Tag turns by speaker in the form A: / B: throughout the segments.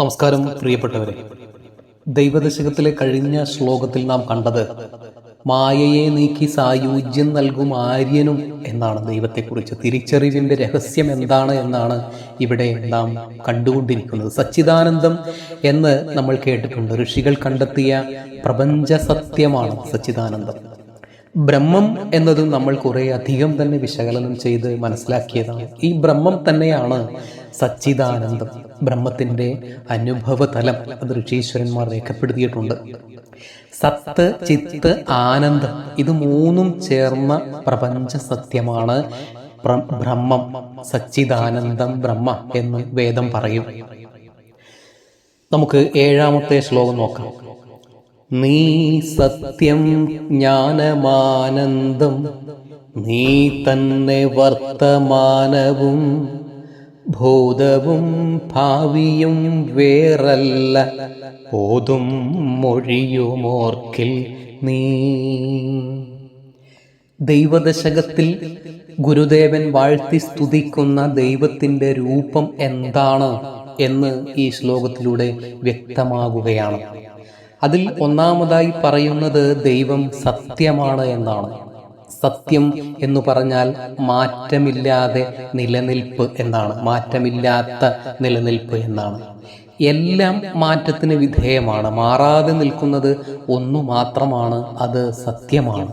A: നമസ്കാരം പ്രിയപ്പെട്ടവരെ. ദൈവദശകത്തിലെ കഴിഞ്ഞ ശ്ലോകത്തിൽ നാം കണ്ടത് മായയെ നീക്കി സായുജ്യം നൽകും ആര്യനും എന്നാണ് ദൈവത്തെക്കുറിച്ച്. തിരിച്ചറിവിന്റെ രഹസ്യം എന്താണ് എന്നാണ് ഇവിടെ നാം കണ്ടുകൊണ്ടിരിക്കുന്നത്. സച്ചിദാനന്ദം എന്ന് നമ്മൾ കേട്ടിട്ടുണ്ട്. ഋഷികൾ കണ്ടെത്തിയ പ്രപഞ്ച സത്യമാണ് സച്ചിദാനന്ദം. ബ്രഹ്മം എന്നത് നമ്മൾ കുറെ അധികം തന്നെ വിശകലനം ചെയ്ത് മനസ്സിലാക്കിയതാണ്. ഈ ബ്രഹ്മം തന്നെയാണ് സച്ചിദാനന്ദം. ബ്രഹ്മത്തിന്റെ അനുഭവ തലം അത് ഋഷീശ്വരന്മാർ രേഖപ്പെടുത്തിയിട്ടുണ്ട്. സത്ത് ചിത്ത് ആനന്ദം ഇത് മൂന്നും ചേർന്ന പ്രപഞ്ച സത്യമാണ് ബ്രഹ്മം. സച്ചിദാനന്ദം ബ്രഹ്മ എന്ന് വേദം പറയും. നമുക്ക് ഏഴാമത്തെ ശ്ലോകം നോക്കാം. നീ സത്യം ജ്ഞാനമാനന്ദം നീ തന്നെ വർത്തമാനവും ഭൂതവും ഭാവിയും വേറല്ല ഓതും മൊഴിയുമോർക്കിൽ നീ. ദൈവദശകത്തിൽ ഗുരുദേവൻ വാഴ്ത്തി സ്തുതിക്കുന്ന ദൈവത്തിന്റെ രൂപം എന്താണ് എന്ന് ഈ ശ്ലോകത്തിലൂടെ വ്യക്തമാകുകയാണ്. അതിൽ ഒന്നാമതായി പറയുന്നത് ദൈവം സത്യമാണ് എന്നാണ്. സത്യം എന്ന് പറഞ്ഞാൽ മാറ്റമില്ലാതെ നിലനിൽപ്പ് എന്നാണ്. മാറ്റമില്ലാത്ത നിലനിൽപ്പ് എന്നാണ്. എല്ലാം മാറ്റത്തിന് വിധേയമാണ്. മാറാതെ നിൽക്കുന്നത് ഒന്നു മാത്രമാണ് അത് സത്യമാണ്.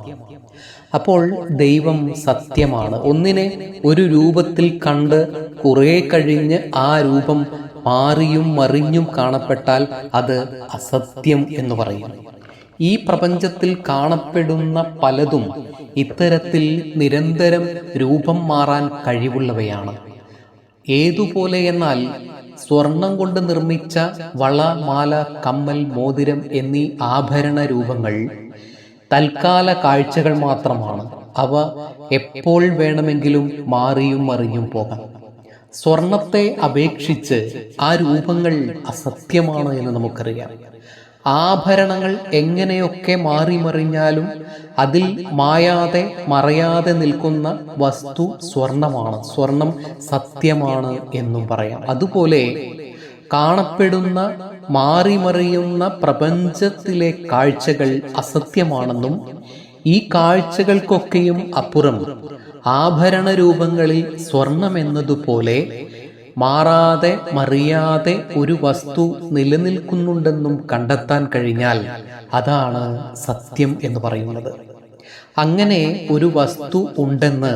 A: അപ്പോൾ ദൈവം സത്യമാണ്. ഒന്നിനെ ഒരു രൂപത്തിൽ കണ്ട് കുറേ കഴിഞ്ഞ് ആ രൂപം മാറിയും മറിഞ്ഞും കാണപ്പെട്ടാൽ അത് അസത്യം എന്ന് പറയും. ഈ പ്രപഞ്ചത്തിൽ കാണപ്പെടുന്ന പലതും ഇത്തരത്തിൽ നിരന്തരം രൂപം മാറാൻ കഴിവുള്ളവയാണ്. ഏതുപോലെ എന്നാൽ സ്വർണം കൊണ്ട് നിർമ്മിച്ച വള മാല കമ്മൽ മോതിരം എന്നീ ആഭരണ രൂപങ്ങൾ തൽക്കാല കാഴ്ചകൾ മാത്രമാണ്. അവ എപ്പോൾ വേണമെങ്കിലും മാറിയും മറിഞ്ഞും പോകാം. സ്വർണത്തെ അപേക്ഷിച്ച് ആ രൂപങ്ങൾ അസത്യമാണ് എന്ന് നമുക്കറിയാം. ആഭരണങ്ങൾ എങ്ങനെയൊക്കെ മാറി മറിഞ്ഞാലും അതിൽ മായാതെ മറയാതെ നിൽക്കുന്ന വസ്തു സ്വർണമാണ്. സ്വർണം സത്യമാണ് എന്നും പറയാം. അതുപോലെ കാണപ്പെടുന്ന മാറിമറിയുന്ന പ്രപഞ്ചത്തിലെ കാഴ്ചകൾ അസത്യമാണെന്നും ഈ കാഴ്ചകൾക്കൊക്കെയും അപ്പുറം ആഭരണ രൂപങ്ങളിൽ സ്വർണം എന്നതുപോലെ മാറാതെ മറിയാതെ ഒരു വസ്തു നിലനിൽക്കുന്നുണ്ടെന്നും കണ്ടെത്താൻ കഴിഞ്ഞാൽ അതാണ് സത്യം എന്ന് പറയുന്നത്. അങ്ങനെ ഒരു വസ്തു ഉണ്ടെന്ന്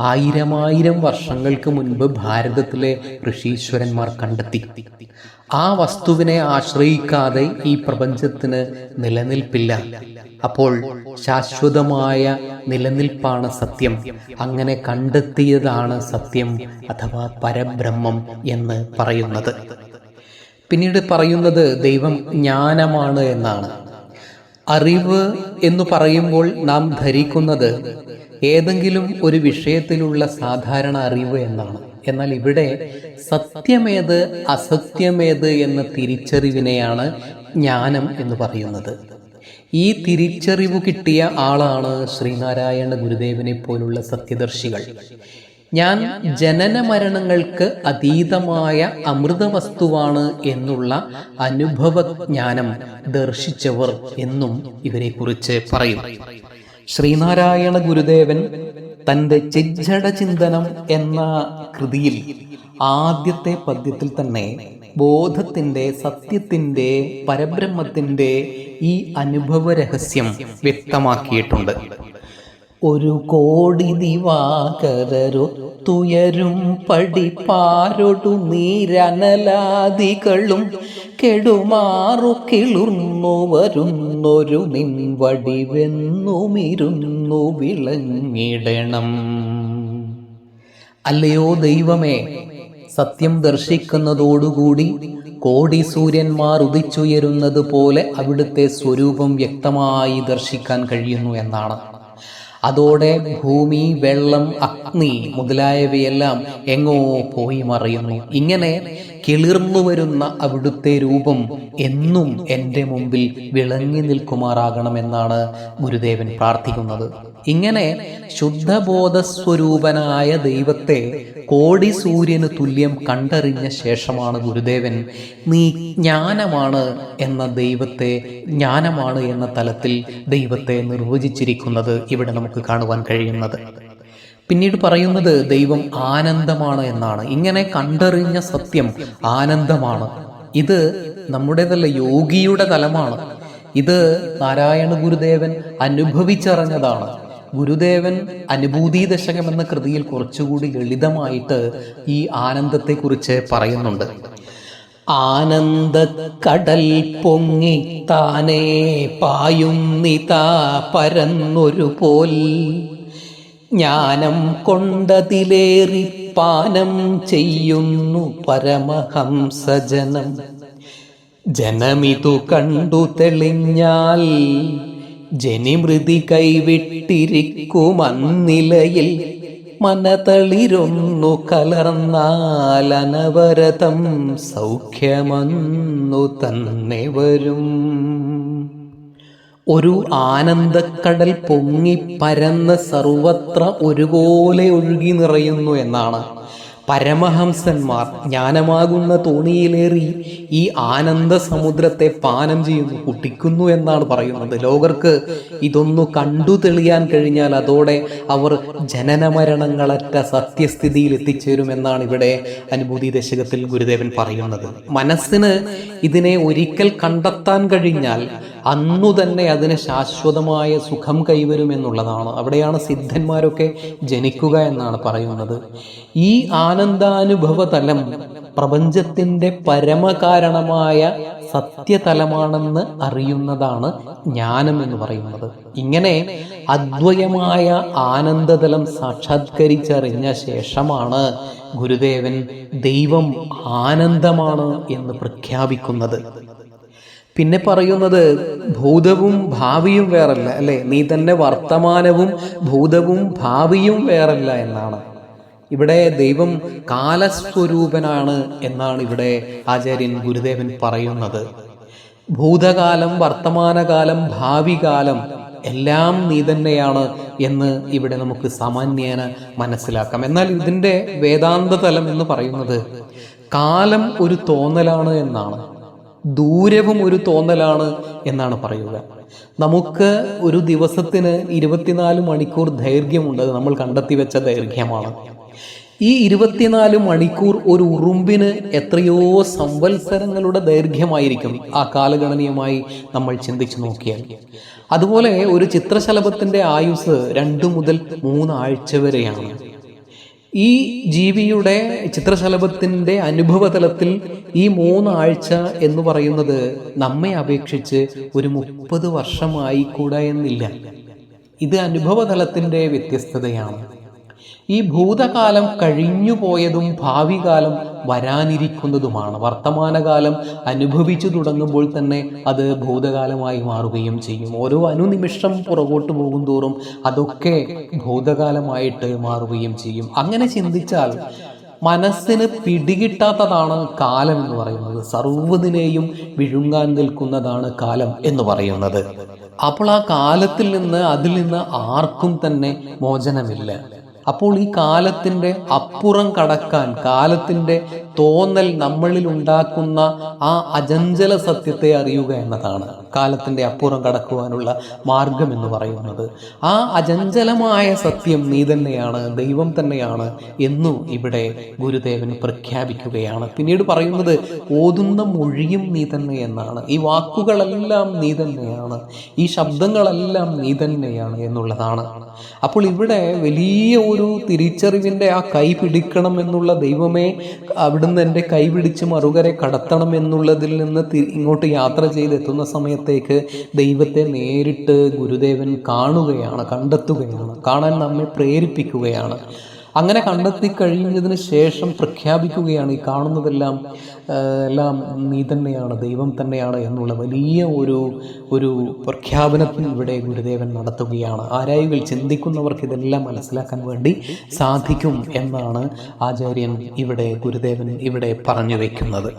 A: ആയിരമായിരം വർഷങ്ങൾക്ക് മുൻപ് ഭാരതത്തിലെ ഋഷീശ്വരന്മാർ കണ്ടെത്തി. ആ വസ്തുവിനെ ആശ്രയിക്കാതെ ഈ പ്രപഞ്ചത്തിന് നിലനിൽപ്പില്ല. അപ്പോൾ ശാശ്വതമായ നിലനിൽപ്പാണ് സത്യം. അങ്ങനെ കണ്ടെത്തിയതാണ് സത്യം അഥവാ പരബ്രഹ്മം എന്ന് പറയുന്നത്. പിന്നീട് പറയുന്നത് ദൈവം ജ്ഞാനമാണ് എന്നാണ്. അറിവ് എന്ന് പറയുമ്പോൾ നാം ധരിക്കുന്നത് ഏതെങ്കിലും ഒരു വിഷയത്തിലുള്ള സാധാരണ അറിവ് എന്നാണ്. എന്നാൽ ഇവിടെ സത്യമേത് അസത്യമേത് എന്ന തിരിച്ചറിവിനെയാണ് ജ്ഞാനം എന്ന് പറയുന്നത്. ഈ തിരിച്ചറിവ് കിട്ടിയ ആളാണ് ശ്രീനാരായണ ഗുരുദേവനെ പോലുള്ള സത്യദർശികൾ. ഞാൻ ജനന മരണങ്ങൾക്ക് അതീതമായ അമൃത വസ്തുവാണ് എന്നുള്ള അനുഭവജ്ഞാനം ദർശിച്ചവർ എന്നും ഇവരെ കുറിച്ച് പറയും. ശ്രീനാരായണ ഗുരുദേവൻ തന്റെ ചെജ്ജട ചിന്തനം എന്ന കൃതിയിൽ ആദ്യത്തെ പദ്യത്തിൽ തന്നെ ബോധത്തിന്റെ സത്യത്തിന്റെ പരബ്രഹ്മത്തിന്റെ ഈ അനുഭവ രഹസ്യം വ്യക്തമാക്കിയിട്ടുണ്ട്. ഒരു കോടി ദിവാകരൊത്തുയരും പടിപ്പാരൊടു നീരനലാദികളും കെടുമാറു കിളുർന്നു വരുന്നൊരു നിൻവടിവെന്നുമിരുന്നു വിളങ്ങിടണം. അല്ലയോ ദൈവമേ സത്യം ദർശിക്കുന്നതോടുകൂടി കോടി സൂര്യന്മാർ ഉദിച്ചുയരുന്നത് പോലെ അവിടുത്തെ സ്വരൂപം വ്യക്തമായി ദർശിക്കാൻ കഴിയുന്നു എന്നാണ്. അതോടെ ഭൂമി വെള്ളം അഗ്നി മുതലായവയെല്ലാം എങ്ങോ പോയി മറയുന്നു. ഇങ്ങനെ കിളിർന്നു വരുന്ന അവിടുത്തെ രൂപം എന്നും എന്റെ മുമ്പിൽ വിളങ്ങി നിൽക്കുമാറാകണമെന്നാണ് ഗുരുദേവൻ പ്രാർത്ഥിക്കുന്നത്. ഇങ്ങനെ ശുദ്ധബോധസ്വരൂപനായ ദൈവത്തെ കോടി സൂര്യന് തുല്യം കണ്ടറിഞ്ഞ ശേഷമാണ് ഗുരുദേവൻ നീ ജ്ഞാനമാണ് എന്ന ദൈവത്തെ ജ്ഞാനമാണ് എന്ന തലത്തിൽ ദൈവത്തെ നിർവചിച്ചിരിക്കുന്നത് ഇവിടെ നമുക്ക് കാണുവാൻ കഴിയുന്നത്. പിന്നീട് പറയുന്നത് ദൈവം ആനന്ദമാണ് എന്നാണ്. ഇങ്ങനെ കണ്ടറിഞ്ഞ സത്യം ആനന്ദമാണ്. ഇത് നമ്മുടേതല്ല യോഗിയുടെ തലമാണ്. ഇത് നാരായണ ഗുരുദേവൻ അനുഭവിച്ചറിഞ്ഞതാണ്. ഗുരുദേവൻ അനുഭൂതി ദശകം എന്ന കൃതിയിൽ കുറച്ചുകൂടി ലളിതമായിട്ട് ഈ ആനന്ദത്തെക്കുറിച്ച് പറയുന്നുണ്ട്. ആനന്ദ കടൽ പൊങ്ങി താനേ പായും നിതാ പരന്നൊരു പോൽ. ജ്ഞാനം കൊണ്ടതിലേറി പാനം ചെയ്യുന്നു പരമഹംസജനം. ജനമിതു കണ്ടു തെളിഞ്ഞാൽ ജനിമൃതി കൈവിട്ടിരിക്കുമന്നിലയിൽ മനതളിരൊന്നു കലർന്നാലനവരതം സൗഖ്യമന്നു തന്നെ വരും. ഒരു ആനന്ദക്കടൽ പൊങ്ങി പരന്ന് സർവത്ര ഒരുപോലെ ഒഴുകി നിറയുന്നു എന്നാണ് പരമഹംസന്മാർ ജ്ഞാനമാകുന്ന തോണിയിലേറി ഈ ആനന്ദ സമുദ്രത്തെ പാനം ചെയ്യുന്നു കുടിക്കുന്നു എന്നാണ് പറയുന്നത്. ലോകർക്ക് ഇതൊന്നു കണ്ടു തെളിയാൻ കഴിഞ്ഞാൽ അതോടെ അവർ ജനനമരണങ്ങളറ്റ സത്യസ്ഥിതിയിൽ എത്തിച്ചേരും എന്നാണ് ഇവിടെ അനുഭൂതി ദശകത്തിൽ ഗുരുദേവൻ പറയുന്നത്. മനസ്സിന് ഇതിനെ ഒരിക്കൽ കണ്ടെത്താൻ കഴിഞ്ഞാൽ അന്നു തന്നെ അതിന് ശാശ്വതമായ സുഖം കൈവരും എന്നുള്ളതാണ് അവിടെയാണ് സിദ്ധന്മാരൊക്കെ ജനിക്കുക എന്നാണ് പറയുന്നത്. ഈ ആനന്ദാനുഭവ തലം പ്രപഞ്ചത്തിന്റെ പരമകാരണമായ സത്യതലമാണെന്ന് അറിയുന്നതാണ് ജ്ഞാനം എന്ന് പറയുന്നത്. ഇങ്ങനെ അദ്വയമായ ആനന്ദതലം സാക്ഷാത്കരിച്ചറിഞ്ഞ ശേഷമാണ് ഗുരുദേവൻ ദൈവം ആനന്ദമാണ് എന്ന് പ്രഖ്യാപിക്കുന്നത്. പിന്നെ പറയുന്നത് ഭൂതവും ഭാവിയും വേറല്ല അല്ലെ? നീ തന്നെ വർത്തമാനവും ഭൂതവും ഭാവിയും വേറല്ല എന്നാണ്. ഇവിടെ ദൈവം കാലസ്വരൂപനാണ് എന്നാണ് ഇവിടെ ആചാര്യൻ ഗുരുദേവൻ പറയുന്നത്. ഭൂതകാലം വർത്തമാനകാലം ഭാവി കാലം എല്ലാം നീ തന്നെയാണ് എന്ന് ഇവിടെ നമുക്ക് സാമാന്യേന മനസ്സിലാക്കാം. എന്നാൽ ഇതിന്റെ വേദാന്ത തലം എന്ന് പറയുന്നത് കാലം ഒരു തോന്നലാണ് എന്നാണ്. ദൂരവും ഒരു തോന്നലാണ് എന്നാണ് പറയുക. നമുക്ക് ഒരു ദിവസത്തിന് ഇരുപത്തിനാല് മണിക്കൂർ ദൈർഘ്യമുണ്ട്. നമ്മൾ കണ്ടെത്തി വെച്ച ദൈർഘ്യമാണ്. ഈ ഇരുപത്തിനാല് മണിക്കൂർ ഒരു ഉറുമ്പിന് എത്രയോ സംവത്സരങ്ങളുടെ ദൈർഘ്യമായിരിക്കും ആ കാലഗണനീയമായി നമ്മൾ ചിന്തിച്ചു നോക്കിയാൽ. അതുപോലെ ഒരു ചിത്രശലഭത്തിന്റെ ആയുസ് രണ്ടു മുതൽ മൂന്നാഴ്ച വരെയാണ്. ഈ ജീവിയുടെ ചിത്രശലഭത്തിന്റെ അനുഭവതലത്തിൽ ഈ മൂന്നാഴ്ച എന്ന് പറയുന്നത് നമ്മെ അപേക്ഷിച്ച് ഒരു മുപ്പത് വർഷമായി എന്നില്ല. ഇത് അനുഭവതലത്തിന്റെ വ്യത്യസ്തതയാണ്. ഈ ഭൂതകാലം കഴിഞ്ഞു പോയതും ഭാവി കാലം വരാനിരിക്കുന്നതുമാണ്. വർത്തമാനകാലം അനുഭവിച്ചു തുടങ്ങുമ്പോൾ തന്നെ അത് ഭൂതകാലമായി മാറുകയും ചെയ്യും. ഓരോ അനുനിമിഷം പുറകോട്ട് പോകും തോറും അതൊക്കെ ഭൂതകാലമായിട്ട് മാറുകയും ചെയ്യും. അങ്ങനെ ചിന്തിച്ചാൽ മനസ്സിന് പിടികിട്ടാത്തതാണ് കാലം എന്ന് പറയുന്നത്. സർവതിനെയും വിഴുങ്ങാൻ നിൽക്കുന്നതാണ് കാലം എന്ന് പറയുന്നത്. അപ്പോൾ ആ കാലത്തിൽ നിന്ന് അതിൽ നിന്ന് ആർക്കും തന്നെ മോചനമില്ല. അപ്പോൾ ഈ കാലത്തിന്റെ അപ്പുറം കടക്കാൻ കാലത്തിന്റെ തോന്നൽ നമ്മളിൽ ഉണ്ടാക്കുന്ന ആ അജഞ്ചല സത്യത്തെ അറിയുക എന്നതാണ് കാലത്തിന്റെ അപ്പുറം കടക്കുവാനുള്ള മാർഗം എന്ന് പറയുന്നത്. ആ അജഞ്ചലമായ സത്യം നീ തന്നെയാണ് ദൈവം തന്നെയാണ് എന്നു ഇവിടെ ഗുരുദേവൻ പ്രഖ്യാപിക്കുകയാണ്. പിന്നീട് പറയുന്നത് ഓതുന്ന മൊഴിയും നീ തന്നെ എന്നാണ്. ഈ വാക്കുകളെല്ലാം നീ തന്നെയാണ്. ഈ ശബ്ദങ്ങളെല്ലാം നീ തന്നെയാണ് എന്നുള്ളതാണ്. അപ്പോൾ ഇവിടെ വലിയ ഒരു തിരിച്ചറിവിന്റെ ആ കൈ പിടിക്കണം എന്നുള്ള ദൈവമേ അവിടുന്ന് എന്റെ കൈ പിടിച്ച് മറുകരെ കടത്തണം എന്നുള്ളതിൽ നിന്ന് ഇങ്ങോട്ട് യാത്ര ചെയ്തെത്തുന്ന സമയത്തേക്ക് ദൈവത്തെ നേരിട്ട് ഗുരുദേവൻ കാണുകയാണ് കണ്ടെത്തുകയാണ് കാണാൻ നമ്മെ പ്രേരിപ്പിക്കുകയാണ്. അങ്ങനെ കണ്ടെത്തി കഴിഞ്ഞതിന് ശേഷം പ്രഖ്യാപിക്കുകയാണ് ഈ കാണുന്നതെല്ലാം എല്ലാം നീ തന്നെയാണ് ദൈവം തന്നെയാണ് എന്നുള്ള വലിയ ഒരു ഒരു പ്രഖ്യാപനത്തിന് ഇവിടെ ഗുരുദേവൻ നടത്തുകയാണ്. ആരായുകൾ ചിന്തിക്കുന്നവർക്ക് ഇതെല്ലാം മനസ്സിലാക്കാൻ വേണ്ടി സാധിക്കും എന്നാണ് ആചാര്യൻ ഇവിടെ ഗുരുദേവൻ ഇവിടെ പറഞ്ഞു വയ്ക്കുന്നത്